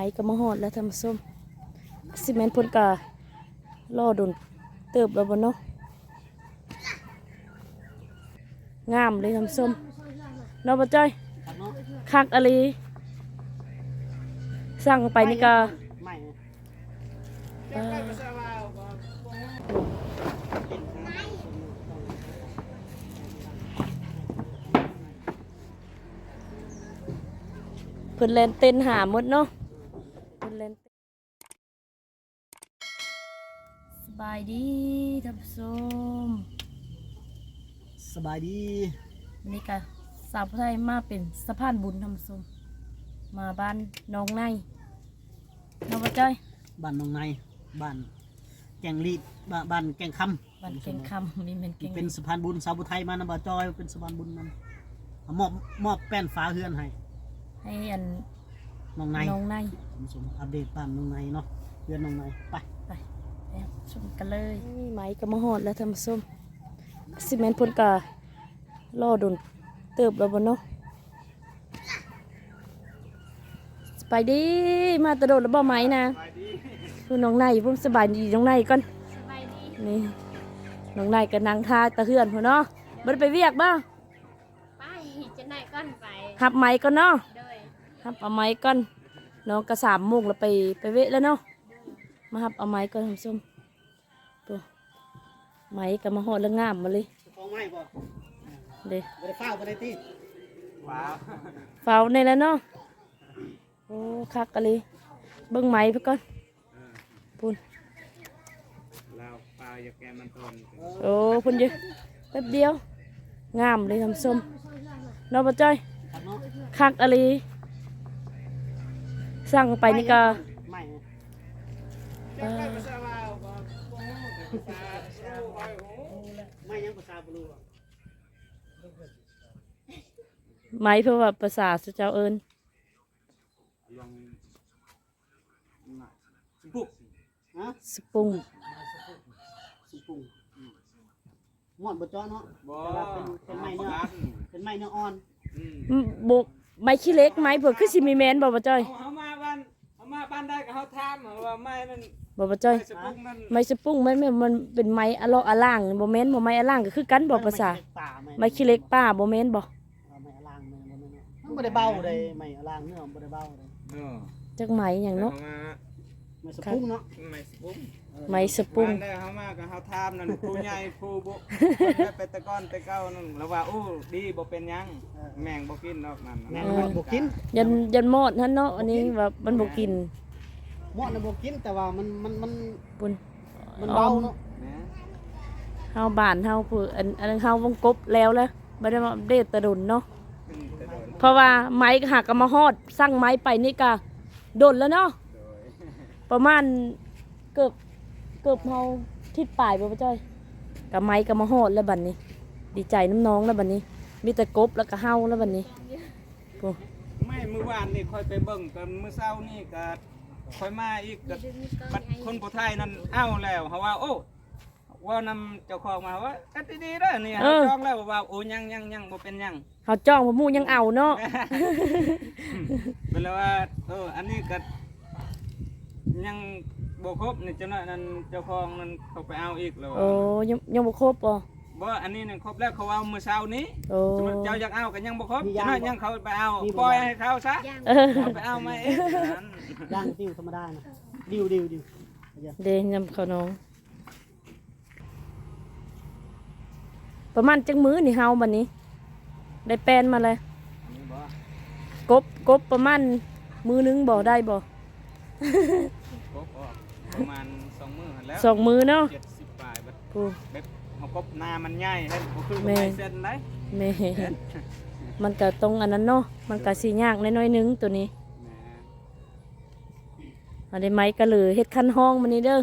ม้ก็มาหอดแล้วทำส้มซีเมนต์พ่นกาล่อโดนเติบแล้วบนเนาะงามเลยทำส้มเนาะบ่จ้อยครับเนากอะไรสั่งไปนี่ก็ไม่เอ่อเพิ่นเล่นเต้นหาหมดเนาะเพิ่นเล่นเต้นสบายดีท่านผู้ชมสบายดีวันนี้ก็สาวผู้ไทยมาเป็นสะพานบุญท่านผู้ชมมาบ้านน้องในน้องบ่จ้อยบ้านหนองในบ้านแกงลีดบ้านบ้านแกงคำบ้านเก่งคำนี่เป็นเก่งเป็นสะพานบุญสาวบุไทยมานำบ่าจอยเป็นสะพานบุญนำเอามอบมอบแป้นฟ้าเฮือนให้ให้อันหนองในน้องในผมสมอัปเดตบ้านหนองในเนาะเฮือนหนองในไปไปไป ชมกันเลยนี่ไม้ก็มาหอดแล้วท่านผู้ชมซีเมนต์พ่นกาล่อโดนเติบแล้วบนเนาะไปดีมาตะโดดแล้วบ่ไม้นะคือน้องในพุ่มสบายดีน้องในก่อนสบายดีนี่น้องในก็นั่งท่าตะเฮือนพุ่นเนาะบ่ได้ไปเวียกบ่ไปจะไหนก้อนไปหับไม้ก่อนเนาะโดยหับเอาไม้ก่อนน้องก็สามโมงแล้วไปไปเวะแล้วเนาะ มาหับเอาไม้ก่อนท่านผู้ชมตัวไม้ก็มาหอดแล้วงามมาเลยของไม้บ่เด้บ่ได้ฟ้าวบ่ได้ตีเฝ้าในแล้วเนาะโอ้คักกันเลยเบิ่งไม้ไปก่อนปุ่นเราปลาอยากแกมันทนโอ้พุ่นเยอะแป๊บเดียว งามเลยทำส้มเนาะบ่จ้อยครับเนาะคักอะไรสั่งไปนี่ก็ ไม่เอ่อไม่ยังภาษาบ่รู้อะไม้เพื่อว่าภาษาสุเจ้าเอิญลองปุ๊บฮะสปรุงสิปรุงอืมหมอดบ่เจาะเนาะบ่แต่ว่าเป็นเป็นไม้เนื้อเป็นไม้เนื้ออ่อนอืมอืมบกไม้ขี้เล็กไม้เผื่อคือสิมีแมนบ่บ่จ้อยเอามาบ้านเอามาบ้านได้ก็เฮาถามว่าไม้มัน บ่บ่จ้อย ไม้สปุกมันไม้สปรุงมันมันมันเป็นไม้อะเลาะอะล่างบ่แม่นบ่ไม้อะล่างก็คือกันบ่ภาษาป่าไม้ขี้เล็กป้าบ่แม่นบ่เอาไม้อลางไม้บ่แม่นเนาะมันบ่ได้เบาเลยไม้อลางเนื้อมันบ่ได้เบาเลยเออจักไม้หยังเนาะอมาไม้สะพุงเนาะไม้สปุกไม้สปรุงบ้านได้เฮามาก็เฮาถามนั่นผู้ใหญ่ผู้บุได้ไปแตะก้อนแตะเก้านั่นแล้วว่าโอ้ดีบ่เป็นหยังแม่งบ่กินดอกนั่นแม่นมันบ่กินยันยันหมดหั่นเนาะอันนี้ว่ามันบ่กิน หมอดน่ะบ่กินแต่ว่ามันมันมันปุ่นมันเบาเนาะนะเฮาบ้านเฮาผู้อันอันนั้นเฮาวงกบแล้วแหละบ่ได้มาอัปเดตแตะดนเนาะเป็นแต่โดนเพราะว่าไม้ก็หักก็มาฮอดสั่งไม้ไปนี่ก็โดนแล้วเนาะโดยประมาณเกือบเกือบเฮาทิศปลายบ่พ่อจ้อยกับไม้ก็มาฮอดแล้วบัดนี้ ดีใจน้ำน้องแล้วบัดนี้ มีแต่กบแล้วก็เฮาแล้วบัดนี้โอ้ไม่เมื่อวานนี่ค่อยไปเบิ่งกันเมื่อเช้านี่ก็ ค่อยมาอีกก็ดึงก้อนบัดไอ้คนผู้ไทยนั่นเอ้าแล้วเขาว่า โอ้ว่านำเจ้าของมาว่ากันดีๆเด้อนี่เขาจองแล้วว่าโอ้ยังยังยังบ่เป็นหยังเฮาจ้องบ่หมู่ยังเอาเนาะ เป็นแล้วว่าเอออันนี้ก็ยังบ่ครบนี่เจ้าหน้านั่นเจ้าของนั่นเขาไปเอาอีกแล้วโอ้ยังยังบ่ครบบ่ บ่อันนี้นี่ครบแล้วเขาเอาเมื่อเช้านี้โอ้ สมมุติเจ้าอยากเอาก็ยังบ่ครบเจ้าหน้ายังเขาไปเอาปล่อยให้เขาซะย่างเออเอาไปเอามาเองนั่นย่างติ้วธรรมดานะดิวดิวดิวเดนยำเขาน้อง ประมาณจังมื้อนี่เฮาบัดนี้ ได้แปลนมาเลย นี่บ่กบกบประมาณมือนึงบ่ได้บ่ครบออกประมาณ2มื้อหั่นแล้วสองมือเนาะ70ปลายบัดปูแบบ เขากบหน้ามันใหญ่ให้บ่คือแม่ไม้เส้นได้แม่มันก็ตรงอันนั้นเนาะมันก็สียากน้อยๆนึงตัวนี้แหมอันนี้ไม้กระเหลือเฮ็ดคันห้องมันนี่เด้อ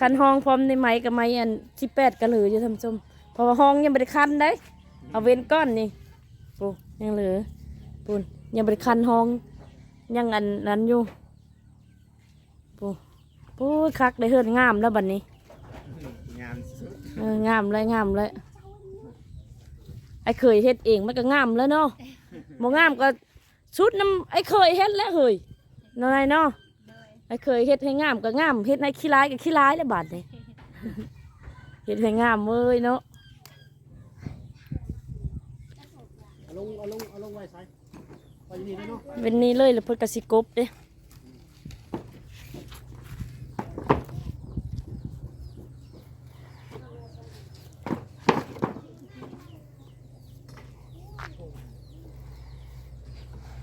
คันห้องพร้อมในไม้กับไม้อันที่แปดกระเหลืออยู่ทำชมเพราะว่าห้องยังไม่ได้คันได้ เอาเว้นก้อนนี่ปูยังเหลือปูนยังไม่ได้คันห้อง ยังอันนั้นอยู่ปูปูคักได้เฮือนงามแล้วบัดนี้งามสุด เอองามเลยงามเลยไอ้เคยเฮ็ดเองมันก็งามแล้วเนาะบ่งามก็ชุดน้ำไอ้เคยเฮ็ดแล้วเฮ้ยน้อยเนาะเลยไอ้เคยเฮ็ดให้งามก็งามเฮ็ดให้ขี้ร้ายก็ขี้ร้ายแล้วบาดนี้เฮ็ดให้งามเว้ยเนาะเอาลงเอาลงเอาลงไว้ใส่ไปอยู่นี่ได้เนาะเป็นนี้เลยแล้วเพิ่นก็สิกบเด้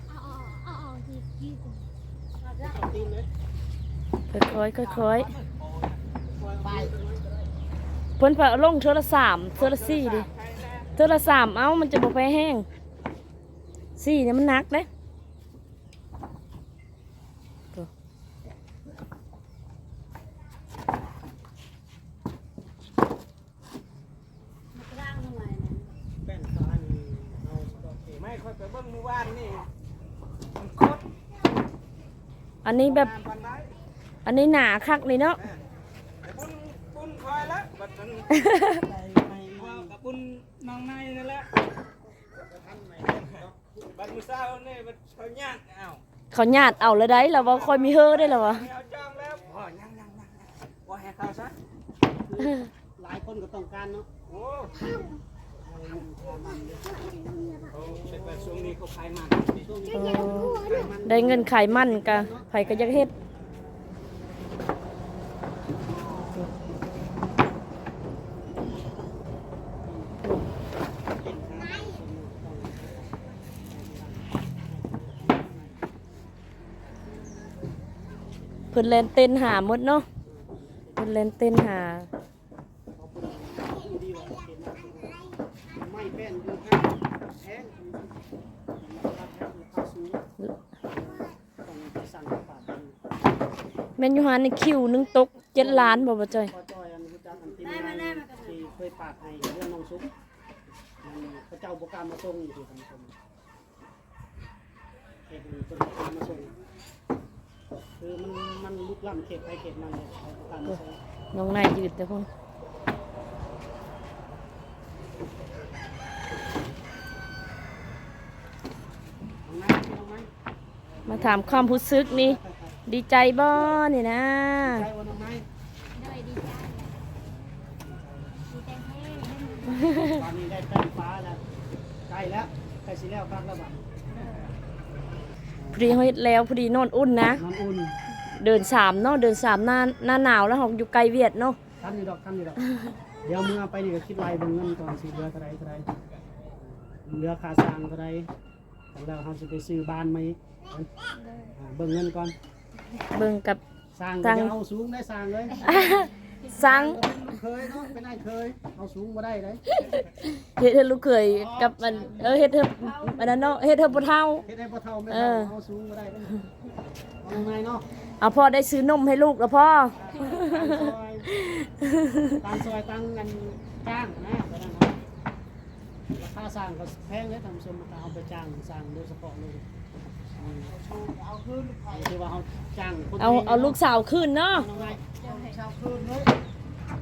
เอาออกเอาออกทีทีก่อน เอาตีนเลย ค่อยๆค่อยไปๆเพิ่นพาลงเทื่อละสามเทื่อละสี่ดิเทื่อละสามเอ้ามันจะบ่ไปแห้งสี่เนี่ยมันหนักเด้โถ่แป้นตานี่เอาสตอเกไม่ค่อยไปเบิ่งเมื่อวานนี่มันโคตรอันนี้แบบงานปันได้ อันนี้หนาคักเลยเนาะแต่บุญบุญคอยละบัดนั้นไปไปว่ากับบุญน้องในนั่นแหละบัดมื้อเช้านี่บัดเขายากอ้าวเขาญาติเอาแล้วได้แล้วว่าคอยมีเฮอได้แล้ววะไม่เอาจองแล้วอ๋อยังยังยังว่าให้เขาซะหลายคนก็ต้องการเนาะโอ้โอ้เป็นแบบช่วงนี้เขาขายมันช่วงนี้เออได้เงินขายมันกะไผก็อยักเฮ็ด พิ่นเล่นเต้นหาหมดเนาะเพิ่นเล่นเต้นหาดีว่าเห็นนะไม่แป้นอยู่ข้างแพงราคาราคาสูงต้องไปสั่งปาดเป็นอยู่หาในคิวนึงตกเจ็ดล้านบ่บ่จ้อยพอจอยอันรู้จักอันที่งาที่เคยปาดให้เรื่องน้องซุปมันพระเจ้าบกล้ารมาส่งอยู่ที่ท่านผู้ชมเขตนี้เป็นการมาส่ง คือมันมันลุกล้ำเขตไปเขตมันเลยเขาบกล้ารมาส่งน้องนายยืดแต่พุ่นเอาไหมเอาไหมมาถามความรู้สึกนี่ ดีใจบ่นี่นะใจวันเอาไหมเลยดีใจดีใจแห้งตอนนี้ได้แป้งฟ้าแล้วใกล้แล้วใกล้สิแล้วครับแล้วบัด พอดีเฮาเฮ็ดแล้วพอดีนอนอุ่นนะ น้ำอุ่นเดินสามเนาะเดินสามหน้าหน้าหนาวแล้วเราอยู่ไกลเวียดเนาะทำอยู่ดอกทำอยู่ดอก เดี๋ยวมึงเอาไปนี่ก็คิดไว้เบิ่งเงินก่อนสิเหลือเท่าไรเท่าไรเหลือค่าสร้างเท่าไรแล้วเราจะไปซื้อบ้านไหมอ่าเบิ่งเงินก่อน เบิ่งกับ สร้างสร้างจะเอาสูงได้สร้างเลยสร้าง เคยเนาะเป็นไอ้เคยเอาสูงมาได้เลยเฮ็ดให้ลูกเขยกับมันเออเฮ็ดเฮ็ดอันนั้นเนาะเฮ็ดเฮ็ดบ่เท่าเฮ็ดให้พ่อเท่าไม่เอเท่าอเอาสูงมาได้เลยเอาไงเนาะเอาพ่อได้ซื้อนมให้ลูกแล้วพ่อตามซอยตามซอยตั้งกันจ้างนะไปนั่นนะราคาสร้างก็แพงเลยทำสมเอาไปจ้างสร้างโดยเฉพาะเลยอืมเอาคืนที่ว่าเอาจ้างคนเอาเอาลูกสาวขึ้นเนาะ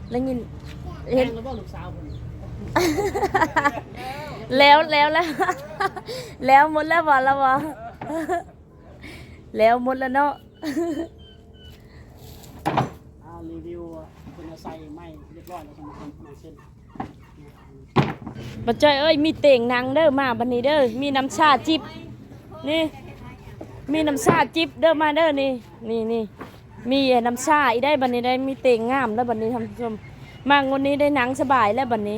แล้วยินแพเฮ็ดงแล้วบ่ลูกสาวผมแล้วแล้วแล้ว แล้วหมดแล้วบ่แล้วบ่แล้วหมดแล้วเนาะเอารีวิวคุณเอาใส่ไม้เรียบร้อยแล้วสมมติมาเส้นบ่จ้อยเอ้ยมีเต่งนางเด้อมาบัดนี้เด้อมีน้ำชาจิบนี่ มีน้ำชาจิบเด้อมาเด้อนี่นี่นี่ มีน้ำชาอีได้บัดนี้ได้มีเต่งงามแล้วบัดนี้ท่านผู้ชมมางวันนี้ได้หนังสบายแล้วบัดนี้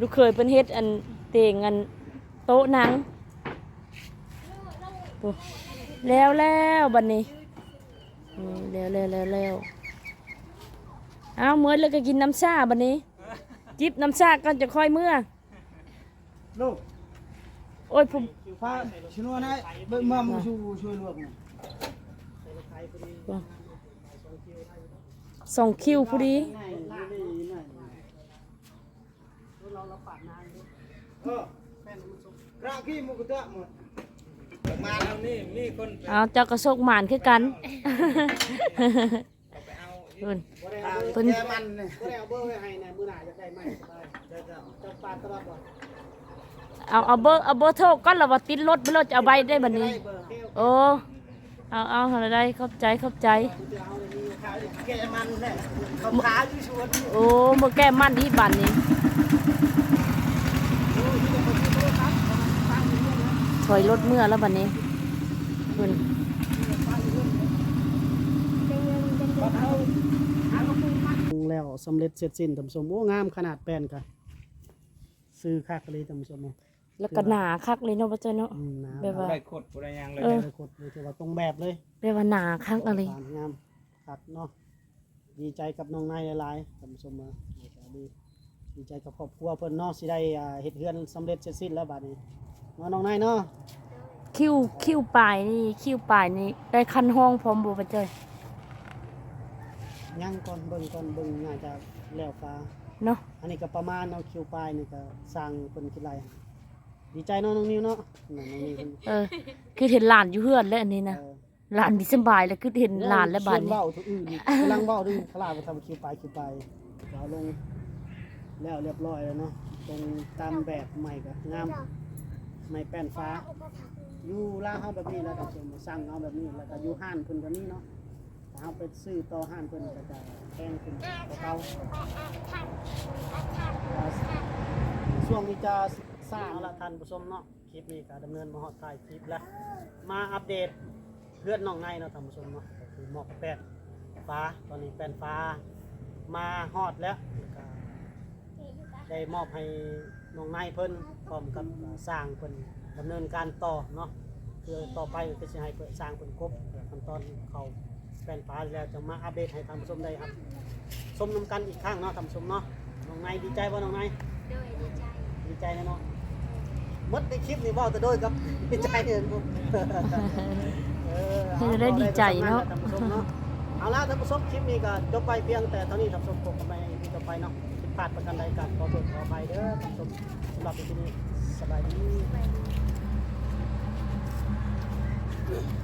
ลูกเคยเป็นเฮ็ดอันเต่งอันโต๊ะหนังโอ้แล้วแล้วบัดนี้อืมแล้วแล้วแล้วแล้วเอาเมื่อแล้วก็กินน้ำชาบัดนี้ จิบน้ำชาก่อนจะค่อยเมื่อลูกโอ้ยผมพาชิโน่นะเบิ่งมามูชูช่วยลวกหน่อย สองคิวพอดีง่ายง่ายง่ายเราเราปาดนานเลยเออแป้นมันสุกร่างขี้มุกตะหมดมาแล้วนี่มีคนไปเอาเจ้ากระโชกหมานคือกันไปเอาเพิ่นบ่ได้เอาเบอเพิ่นร์แกมันเนี่ยบ่ได้เอาเบอร์ไว้ให้นะมื้อหน้าจะได้ไหมสบายได้จ้ะจะปาดตลอดบ่เอาเอาเบอร์เอาเบอร์โทรก่อนแล้วว่าติดรถไปรถจะเอาใบได้บัดนี้เบอร์เที่ยวโอ้ เอาเอาเท่าได้ขอบใจขอบใจ แกมันแหละเขาขาอยู่ชวนโอ้มาแก้มันที่บันนี่ถอยรถเมื่อแล้วบันนี้คุณแล้วสำเร็จเสร็จสิ้นท่านผู้ชมโอ้งามขนาดแป้นค่ะซื้อคักเลยท่านผู้ชมเนาะ แล้วก็หนาคักเลยเนาะป้าจ้อยเนาะ อืมนะแบบว่า ได้ขดบ่ได้หยังเลยเออเลยกดเลยถือว่าตรงแบบเลยเรียกว่าหนาคักอะไร ผ่านงามคักเนาะดีใจกับน้องนายหลายๆท่านผู้ชมเนาะดีดีใจกับครอบครัวเพิ่นเนาะสิได้อ่าเฮ็ดเฮือนสำเร็จเสร็จสิ้นแล้วบัดนี้เนาะน้องนายเนาะคิ้วคิ้วปลายนี่คิ้วปลายนี่ได้คันห้องพร้อมบ่ป้าจ้อยยังก่อนเบิ่งก่อนเบิ่งน่าจะแล้วฟ้า เนาะอันนี้ก็ประมาณเอาคิวปลายนี่ก็สร้างเพิ่นคิดไร ดีใจเนาะน้องนิวเนาะน้องนิวเพิ่นเออ คือเห็นหลานอยู่เฮือนแล้วอันนี้นะเออหลานมีสบายแล้วคือเห็นหลานแล้วบาดชนี้เว้าทุกอื่นกำลังเว้าดึงขลาดมาทำคิวปลายคิวปลายเอาลงแล้วเรียบร้อยแล้วเนาะตรงตามแบบใหม่ก็งามใหม่แป้นฟ้า อยู่ล่างเฮาแบบนี้แล้วก็ส่งสั่งเอาแบบนี้แล้วก็อยู่ห้านเพิ่นก็มีเนาะถ้าเฮาไปซื้อต่อห้านเพิ่นก็จะแพงขึ้นกว่าเก่าช่วงนี้จะ สร้างละท่านผู้ชมเนาะคลิปนี้ก็ดำเนินมาฮอดท้ายคลิปแล้วมาอัปเดตเพื่อนน้องในเนาะท่านผู้ชมเนาะก็คือหมอกแป้นฟ้าตอนนี้แป้นฟ้ามาฮอดแล้วแล้วก็ได้มอบให้น้องในเพิ่นพร้อมกับสร้างเพิ่นดำเนินการต่อเนาะคือต่อไปก็จะให้เพิ่นสร้างเพิ่นครบขั้นตอนเขาแป้นฟ้าแล้วจะมาอัปเดตให้ท่านผู้ชมได้ครับชมนํกันอีกครั้งเนาะท่านผู้ชมเนาะน้องในดีใจบ่น้องในด้วยดีใจ ดีใจนะเนาะห มดในคลิปนี่บอาแต่ด้วยครับดีใจเห็นผมเอได้ดีใจเนาะ เอาละท่านผู้ชมคลิปนี้ก็จบไปเพียงแต่เท่านี้ท่านผู้ชมผมไปมีต่อไปเนาะผิดพลาดประการใดกันขอโทษขอไปเด้อท่านผู้ชมสำหรับที่นี้สบายดี